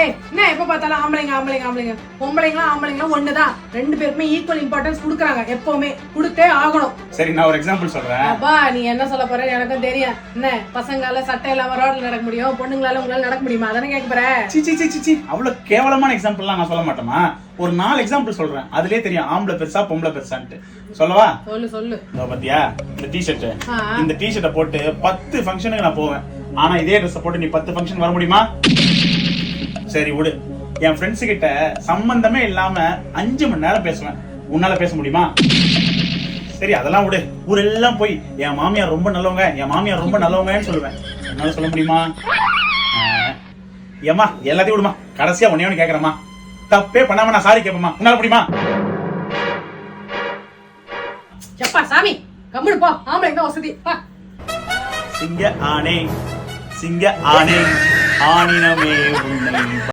ஏய் என்ன எப்ப பார்த்தாலும் ஆம்பளைங்க ஆம்பளைங்க ஆம்பளைங்க? பொம்பளைங்களும் ஆம்பளைங்களும் ஒண்ணுதான். ரெண்டு பேருக்குமே ஈக்குவல் இம்பார்ட்டன்ஸ் கொடுக்குறாங்க எப்பவுமே. கொடுத்தே ஆகணும். சரி நான் ஒரு எக்ஸாம்பிள் சொல்றேன். அப்பா நீ என்ன சொல்ல போற? எனக்கும் தெரியும். என்ன பசங்களால சட்டை இல்லாம ரோட்ல நடக்க முடியும் பொண்ணுங்களால உங்களால நடக்க முடியுமா? அதானே கேட்க போற? C C C C C. அவ்வளவு கேவலமான எக்ஸாம்பிள்லாம் நான் சொல்ல மாட்டேமா ஒரு நாலு எக்ஸாம்பிள் சொல்றேன். அதுலயே தெரியும் ஆம்பளை பெருசா பொம்பளை பெருசான்ட்டு. சொல்லவா? சொல்லு சொல்லு. பாத்தியா? இந்த டிஷர்ட். இந்த டிஷர்ட்டை போட்டு பத்து ஃபங்க்ஷனுக்கு நான் போவேன். ஆனா இதே ட்ரெஸ் போட்டு நீ பத்து ஃபங்க்ஷன் வர முடியுமா? சரி விடு. என் ஃப்ரெண்ட்ஸ் கிட்ட சம்பந்தமே இல்லாம அஞ்சு மணி நேரம் பேசுவேன். உன்னால பேச முடியுமா? சரி அதெல்லாம் விடு. ஊரெல்லாம் போய் என் மாமியார் ரொம்ப நல்லவங்க என் மாமியார் ரொம்ப நல்லவங்கன்னு சொல்லுவேன். என்னால சொல்ல முடியுமா? ஆ. ஏம்மா எல்லாத்தையும் விடுமா. கடைசியா ஒன்னே ஒண்ணு கேக்குறேம்மா தப்பே பண்ணாம நான் சாரி கேட்பேம்மா உன்னால முடியுமா? எப்பா சாமி கம்முனு போ. ஆம்பளைங்க தான் வசதி. சிங்க ஆணே சிங்க ஆணே. ஆணினமே உன்னை